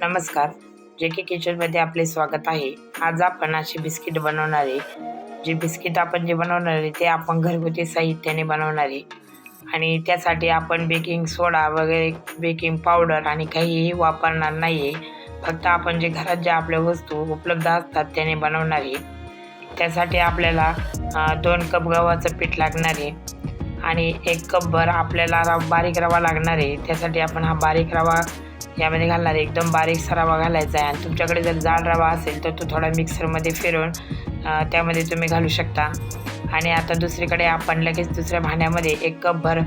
नमस्कार. जे के किचनमध्ये आपले स्वागत आहे. आज आपण अशी बिस्किट बनवणार आहे. जे बिस्किट आपण जे बनवणार आहे ते आपण घरगुती साहित्याने बनवणारे आणि त्यासाठी आपण बेकिंग सोडा वगैरे बेकिंग पावडर आणि काहीही वापरणार नाही आहे फक्त आपण जे घरात ज्या आपल्या वस्तू उपलब्ध असतात त्याने बनवणार आहे. त्यासाठी आपल्याला दोन कप गव्हाचं पीठ लागणार आहे. आणि एक कपभर आपल्याला रवा बारीक रवा लागणार आहे. त्यासाठी आपण हा बारीक रवा यामध्ये घालणार एकदम बारीकसा रवा घालायचा आहे. आणि तुमच्याकडे जर जाड रवा असेल तर तो थोडा मिक्सरमध्ये फिरवून त्यामध्ये तुम्ही घालू शकता. आणि आता दुसरीकडे आपण लगेच दुसऱ्या भांड्यामध्ये एक कपभर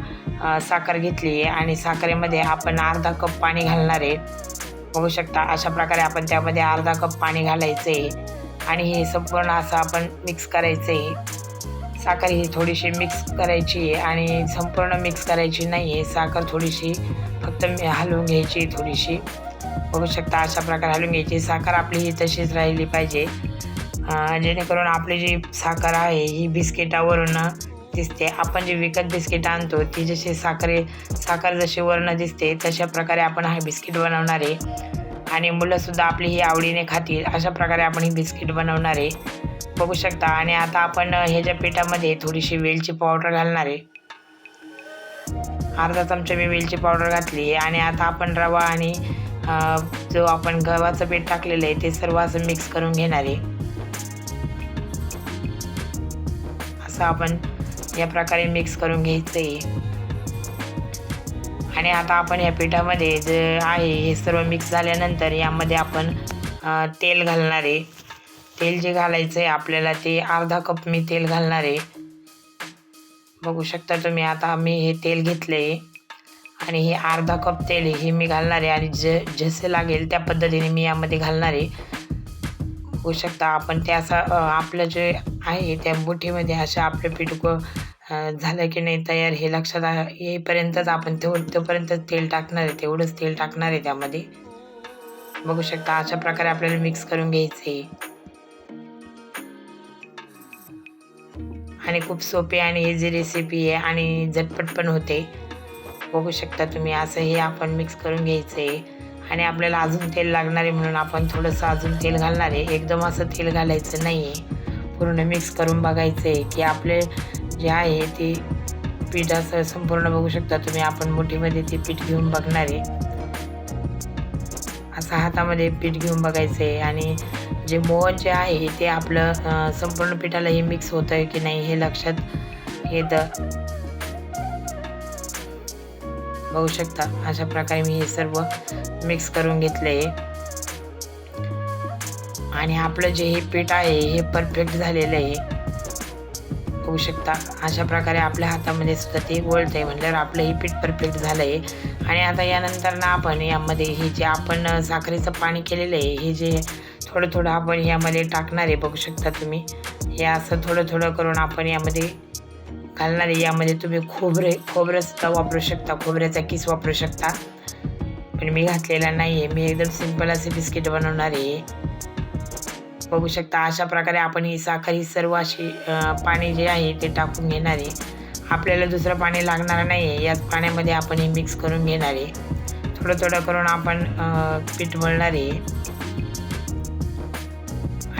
साखर घेतली आहे. आणि साखरेमध्ये आपण अर्धा कप पाणी घालणार आहे. बघू शकता अशा प्रकारे आपण त्यामध्ये अर्धा कप पाणी घालायचं आहे. आणि हे संपूर्ण असं आपण मिक्स करायचं आहे. साखर ही थोडीशी मिक्स करायची आहे आणि संपूर्ण मिक्स करायची नाही आहे साखर थोडीशी फक्त मी हलवून घ्यायची थोडीशी. बघू शकता अशा प्रकारे हलवून घ्यायची साखर आपली ही तशीच राहिली पाहिजे. जेणेकरून आपली जी साखर आहे ही बिस्किटावरून दिसते. आपण जे विकत बिस्किट आणतो ती जशी साखरे साखर जशी वर्ण दिसते तशा प्रकारे आपण हा बिस्किट बनवणार आहे. आणि मुलंसुद्धा आपली ही आवडीने खातील अशा प्रकारे आपण ही बिस्किट बनवणार आहे. बघू शकता. आणि आता आपण ह्याच्या पिठामध्ये थोडीशी वेलची पावडर घालणार आहे. अर्धा चमचा मी वेलची पावडर घातली आहे. आणि आता आपण रवा आणि जो आपण गव्हाचं पीठ टाकलेलं आहे ते सर्व असं मिक्स करून घेणार आहे. असं आपण या प्रकारे मिक्स करून घ्यायचं आहे आणि आता आपण या पिठामध्ये जे आहे हे सर्व मिक्स झाल्यानंतर यामध्ये आपण तेल घालणार आहे. तेल जे घालायचं आहे आपल्याला ते अर्धा कप मी तेल घालणार आहे. बघू शकता तुम्ही आता मी हे तेल घेतलं आहे आणि हे अर्धा कप तेल हे मी घालणार आहे आणि ज जसे लागेल त्या पद्धतीने मी यामध्ये घालणार आहे. बघू शकता आपण ते असं आपलं जे आहे त्या बुठीमध्ये असं आपलं पीठ झालं की नाही तयार हे लक्षात येईपर्यंतच आपण तेव तोपर्यंत तेल टाकणार आहे तेवढंच तेल टाकणार आहे त्यामध्ये. बघू शकता अशा प्रकारे आपल्याला मिक्स करून घ्यायचं आहे आणि खूप सोपी आणि इझी रेसिपी आहे आणि झटपट पण होते. बघू शकता तुम्ही असं हे आपण मिक्स करून घ्यायचं आहे आणि आपल्याला अजून तेल लागणार आहे म्हणून आपण थोडंसं अजून तेल घालणार आहे. एकदम असं तेल घालायचं नाही आहे पूर्ण मिक्स करून बघायचं आहे की आपले जे आहे ते पीठ असं संपूर्ण बघू शकता तुम्ही. आपण मोठीमध्ये ते पीठ घेऊन बघणार आहे. असं हातामध्ये पीठ घेऊन बघायचं आहे आणि जे मोहन जे आहे ते आपलं संपूर्ण पिठाला हे मिक्स होतं आहे की नाही हे लक्षात येतं बघू शकता अशा प्रकारे मी हे सर्व मिक्स करून घेतलं. आहे आणि आपलं जे हे पीठ आहे हे परफेक्ट झालेलं आहे. बघू शकता अशा प्रकारे आपल्या हातामध्ये सुद्धा ते वळत आहे म्हटल्यावर आपलं हे पीठ परफेक्ट झालं आहे आणि आता यानंतर ना आपण यामध्ये हे जे आपण साखरेचं पाणी केलेलं आहे हे जे थोडं थोडं आपण यामध्ये टाकणार आहे बघू शकता तुम्ही. हे असं थोडं थोडं करून आपण यामध्ये घालणार आहे. यामध्ये तुम्ही खोबरे खोबरंसुद्धा वापरू शकता. खोबऱ्याचा किस वापरू शकता. पण मी घातलेला नाही आहे मी एकदम सिंपल असे बिस्किट बनवणार आहे. बघू शकता अशा प्रकारे आपण ही साखर ही सर्व अशी पाणी जे आहे ते टाकून घेणार आहे. आपल्याला दुसरं पाणी लागणार नाही आहे याच पाण्यामध्ये आपण हे मिक्स करून घेणार आहे. थोडं थोडं करून आपण पीठ मळणार आहे.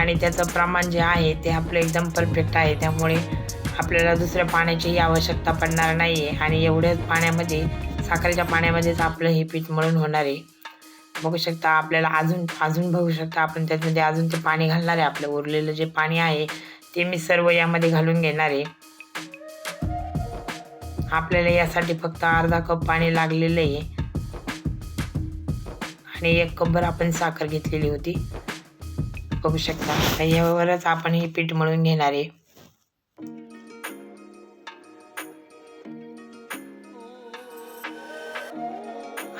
आणि त्याचं प्रमाण जे आहे ते आपलं एकदम परफेक्ट आहे. त्यामुळे आपल्याला दुसऱ्या पाण्याचीही आवश्यकता पडणार नाही आहे आणि एवढ्याच पाण्यामध्ये साखरेच्या पाण्यामध्येच आपलं हे पीठ मळून होणार आहे. बघू शकता आपल्याला अजून अजून बघू शकता आपण त्यामध्ये अजून ते पाणी घालणार आहे. आपलं उरलेलं जे पाणी आहे ते मी सर्व यामध्ये घालून घेणार आहे. आपल्याला यासाठी फक्त अर्धा कप पाणी लागलेलं आहे. आणि एक कपभर आपण साखर घेतलेली होती. बघू शकता. आता यावरच आपण हे पीठ मळून घेणार आहे.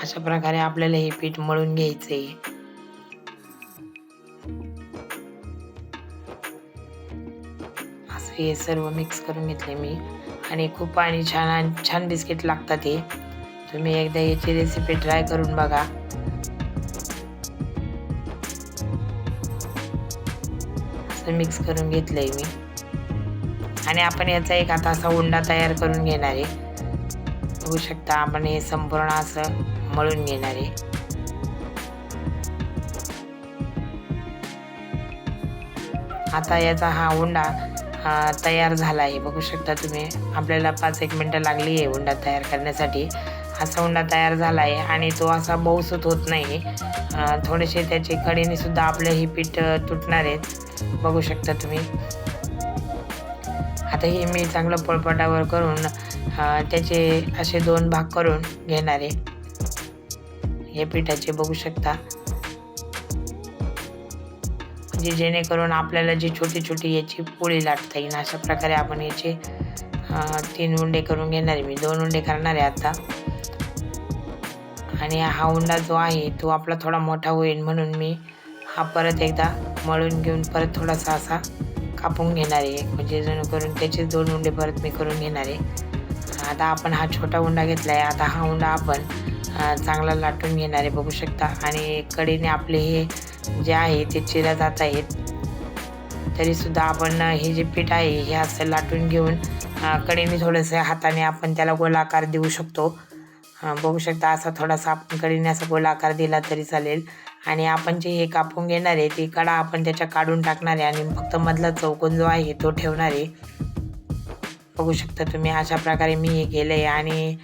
अशा प्रकारे आपल्याला हे पीठ मळून घ्यायचं आहे असं हे सर्व मिक्स करून घेतले मी. आणि खूप आणि छान छान बिस्किट लागतात हे. तुम्ही एकदा याची रेसिपी ट्राय करून बघा. असं मिक्स करून घेतलं आहे मी. आणि आपण याचा एक आता असा उंडा तयार करून घेणार आहे. बघू शकता आपण हे संपूर्ण असं मळून घेणार आहे. आता याचा हा उंडा तयार झाला आहे. बघू शकता तुम्ही आपल्याला पाच एक मिनटं लागली आहे उंडा तयार करण्यासाठी. असा उंडा तयार झाला आहे आणि तो असा बहुसूत होत नाही थोडेसे त्याचे कडेनेसुद्धा आपलं हे पीठ तुटणार आहेत. बघू शकता तुम्ही. आता हे मी चांगलं पळपटावर करून त्याचे असे दोन भाग करून घेणार आहे. हे पिठाचे बघू शकता. म्हणजे जेणेकरून आपल्याला जी छोटी छोटी याची पोळी लाटता येईल अशा प्रकारे आपण याचे तीन उंडे करून घेणार आहे मी. दोन उंडे करणार आहे आता. आणि हा उंडा जो आहे तो आपला थोडा मोठा होईल म्हणून मी हा परत एकदा मळून घेऊन परत थोडासा असा कापून घेणार आहे. म्हणजे जेणेकरून त्याचे दोन उंडे परत मी करून घेणार आहे. आता आपण हा छोटा उंडा घेतला आहे आता हा उंडा आपण चांगला लाटून घेणार आहे बघू शकता. आणि कडेने आपले हे जे आहे ते चिरा जात आहेत. तरीसुद्धा आपण हे जे पीठ आहे हे असं लाटून घेऊन कडेने थोडंसं हाताने आपण त्याला गोलाकार देऊ शकतो. बघू शकता असा थोडासा आपण कडेने असा गोलाकार दिला तरी चालेल. आणि आपण जे हे कापून घेणार आहे ते कडा आपण त्याच्या काढून टाकणार आहे आणि फक्त मधला चौकोन जो आहे तो ठेवणार आहे. बघू शकता तुम्ही अशा प्रकारे मी हे केलं आहे आणि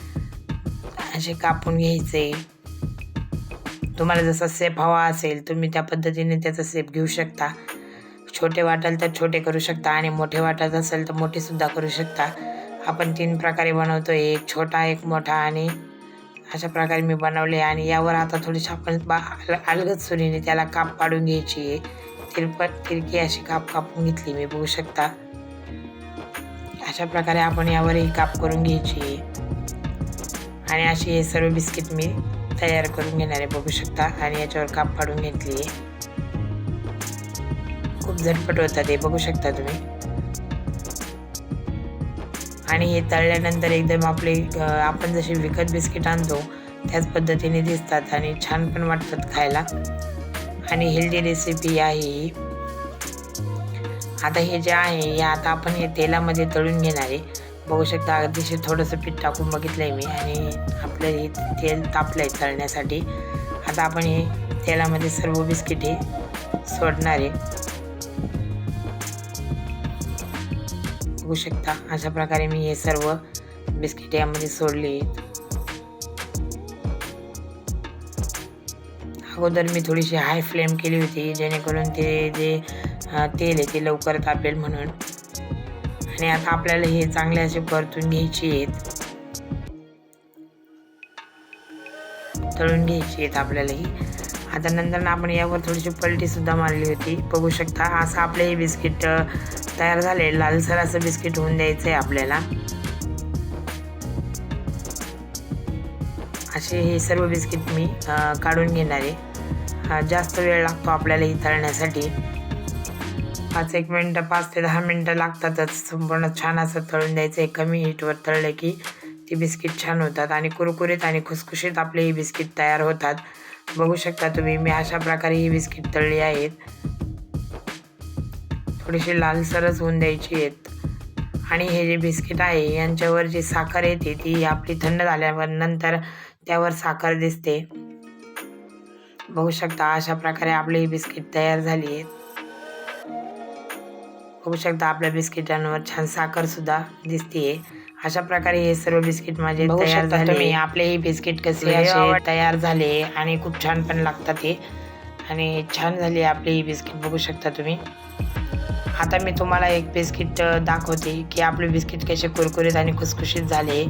असे कापून घ्यायचे. तुम्हाला जसा सेप हवा असेल तुम्ही त्या पद्धतीने त्याचा सेप घेऊ शकता. छोटे वाटाल तर छोटे करू शकता आणि मोठे वाटत असेल तर मोठेसुद्धा करू शकता. आपण तीन प्रकारे बनवतो एक छोटा एक मोठा आणि अशा प्रकारे मी बनवले आणि यावर आता थोडीशी आपण बा अल- अलगद सुरीने त्याला काप काढून घ्यायची आहे. तिरपट तिरकी अशी काप कापून घेतली मी बघू शकता. अशा प्रकारे आपण यावरही काप करून घ्यायची आहे. आणि अशी हे सर्व बिस्किट मी तयार करून घेणार आहे बघू शकता. आणि याच्यावर काप काढून घेतली आहे. खूप झटपट होतात हे बघू शकता तुम्ही. आणि हे तळल्यानंतर एकदम आपले आपण जसे विकत बिस्किट आणतो त्याच पद्धतीने दिसतात आणि छान पण वाटतात खायला. आणि हेल्दी रेसिपी आहे ही. आता हे जे आहे हे आता आपण हे तेलामध्ये तळून घेणार आहे. बघू शकता अगदीशी थोडंसं पीठ टाकून बघितलं आहे मी आणि आपलं हे तेल तापलं आहे तळण्यासाठी. आता आपण हे तेलामध्ये सर्व बिस्किट हे सोडणार आहे. बघू शकता. अशा प्रकारे मी हे सर्व बिस्किट यामध्ये सोडली अगोदर मी थोडीशी हाय फ्लेम केली होती जेणेकरून ते जे तेल आहे ते लवकर तापेल म्हणून. आणि आता आपल्याला हे चांगले असे परतून घ्यायचे आहेत. तळून घ्यायची आहेत आपल्याला ही. आता नंतर आपण यावर थोडीशी पलटी सुद्धा मारली होती. बघू शकता असं आपले हे बिस्किट तयार झाले लालसर असं बिस्किट होऊन द्यायचं आहे आपल्याला. असे हे सर्व बिस्किट मी काढून घेणार आहे. जास्त वेळ लागतो आपल्याला ही तळण्यासाठी पाच एक मिनटं पाच ते दहा मिनटं लागतातच. संपूर्ण छान असं तळून द्यायचं आहे कमी हीटवर तळलं की ती बिस्किट छान होतात आणि कुरकुरीत आणि खुसखुशीत आपले ही बिस्किट तयार होतात. बघू शकता तुम्ही मी अशा प्रकारे ही बिस्किट तळली आहेत. थोडीशी लालसरच होऊन द्यायची आहेत. आणि हे जे बिस्किट आहे यांच्यावर जी साखर येते ती आपली थंड झाल्यावर नंतर त्यावर साखर दिसते. बघू शकता अशा प्रकारे आपली ही बिस्किट तयार झाली आहेत. बघू शकता आपल्या बिस्किटांवर छान साखर सुद्धा आहे अशा प्रकारे हे सर्व बिस्किट माझे तयार झाले. आपले हे बिस्किट कसे असे तयार झाले आणि खूप छान पण लागतात हे. आणि छान झाली आपली ही बिस्किट. बघू शकता तुम्ही. आता मी तुम्हाला एक बिस्किट दाखवते की आपले बिस्किट कसे कुरकुरीत आणि खुसखुशीत झाले.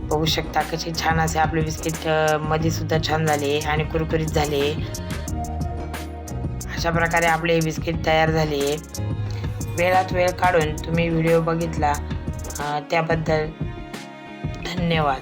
बघू शकता कसे छान असे आपले बिस्किटमध्ये सुद्धा छान झाले आणि कुरकुरीत झाले. अशा प्रकारे आपले हे बिस्किट तयार झाले. वेळात वेळ काढून तुम्ही व्हिडिओ बघितला त्याबद्दल धन्यवाद.